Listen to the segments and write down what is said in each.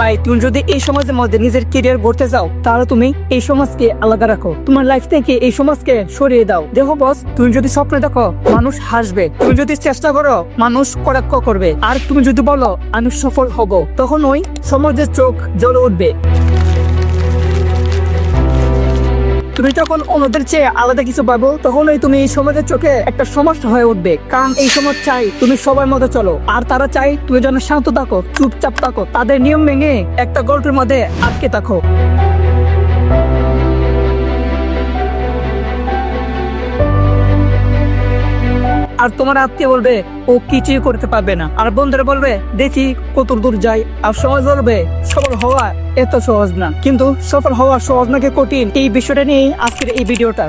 ভাই, তুমি যদি এই সমাজের মধ্যে নিজের কেরিয়ার গড়তে যাও, তাহলে তুমি এই সমাজকে আলাদা রাখো। তোমার লাইফ থেকে এই সমাজকে সরিয়ে দাও। দেখো বস তুমি যদি স্বপ্ন দেখো, মানুষ হাসবে। তুমি যদি চেষ্টা করো, মানুষ করাক্ষ করবে। আর তুমি যদি বলো, আমি সফল হব, তখন ওই সমাজের চোখ জ্বলে উঠবে। তুমি যখন অন্যদের চেয়ে আলাদা কিছু পাবো, তখনই তুমি এই সমাজের চোখে একটা সমস্যা হয়ে উঠবে। কারণ এই সমাজ চাই তুমি সবার মতো চলো, আর তারা চাই তুমি যেন শান্ত থাকো, চুপচাপ থাকো। তাদের নিয়ম ভেঙে একটা গল্পের মধ্যে আটকে থাকো। আর তোমার আত্মীয় বলবে, ও কিছুই করতে পারবে না। আর বন্ধুরা বলবে, দেখি কত দূর যাই। আর সহজ বলবে, সফল হওয়া এত সহজ না। কিন্তু সফল হওয়া সহজ নাকি কঠিন, এই বিষয়টা নিয়ে আজকের এই ভিডিওটা।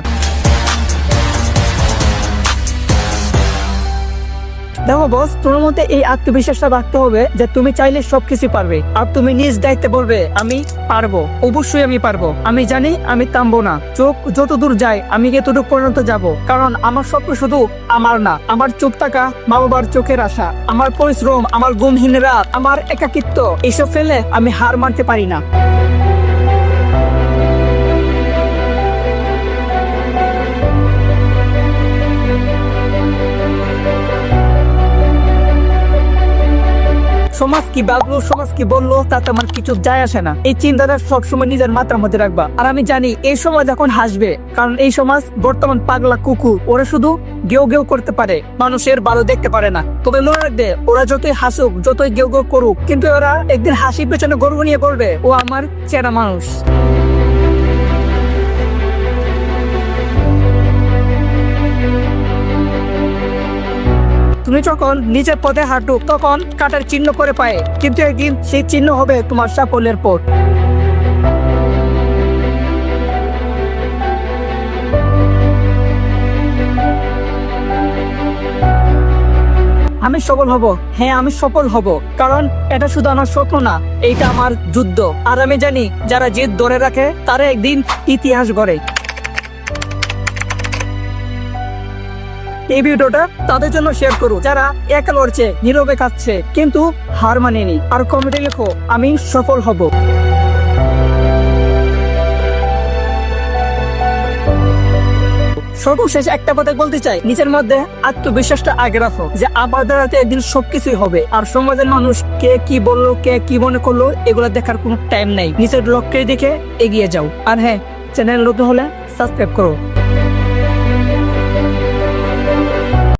দেখো বস তোমার মধ্যে এই আত্মবিশ্বাসটা রাখতে হবে যে তুমি চাইলে সবকিছু পারবে। আর তুমি নিজ দায়িত্বে বলবে, আমি পারব। অবশ্যই আমি পারব। আমি জানি আমি থামবো না। চোখ যত দূর যায়, আমি এতটুকু পর্যন্ত যাব। কারণ আমার স্বপ্ন শুধু আমার না, আমার চোখ থাকা মা বাবার চোখের আশা, আমার পরিশ্রম, আমার ঘুমহীন রাত আমার একাকিত্ব, এসব ফেলে আমি হার মানতে পারি না। সমাজ কি ভাবলো, সমাজ কি বলল, তাতে আমার কিছু যায় আসে না। এই চিন্তাটা সবসময় নিজের মাথার মধ্যে রাখবা। আর আমি জানি, এই সমাজ এখন হাসবে। কারণ এই সমাজ বর্তমান পাগলা কুকুর। ওরা শুধু গেও গেও করতে পারে। মানুষের ভালো দেখতে পারে না। তবে মনে রাখবে, ওরা যতই হাসুক, যতই গেও গেও করুক, কিন্তু ওরা একদিন হাসির পেছনে গর্ব নিয়ে করবে ও আমার চেনা মানুষ। তুমি যখন নিজের পথে হাঁটো, তখন কাটার চিহ্ন করে পায়। কিন্তু একদিন সেই চিহ্ন হবে তোমার সাফল্যের পথ। আমি সফল হব। হ্যাঁ আমি সফল হব। কারণ এটা শুধু আমার স্বপ্ন না, এইটা আমার যুদ্ধ। আর আমি জানি, যারা জেদ ধরে রাখে, তারা একদিন ইতিহাস গড়ে। এই ভিডিওটা তাদের জন্য শেয়ার করো। যারা একা লড়ছে, নীরবে খাচ্ছে কিন্তু হার মানেনি। আর কমেন্টে লেখো, আমি সফল হব। সর্বশেষ একটা কথা বলতে চাই। নিজের মধ্যে আত্মবিশ্বাসটা আগে রাখো যে আমার দ্বারাতে একদিন সবকিছুই হবে। আর সমাজের মানুষ কে কি বলল, কে কি মনে করল, এগুলো দেখার কোনো টাইম নাই। নিজের লক্ষ্যে দেখে এগিয়ে যাও। আর হ্যাঁ চ্যানেল নতুন হলে সাবস্ক্রাইব করো।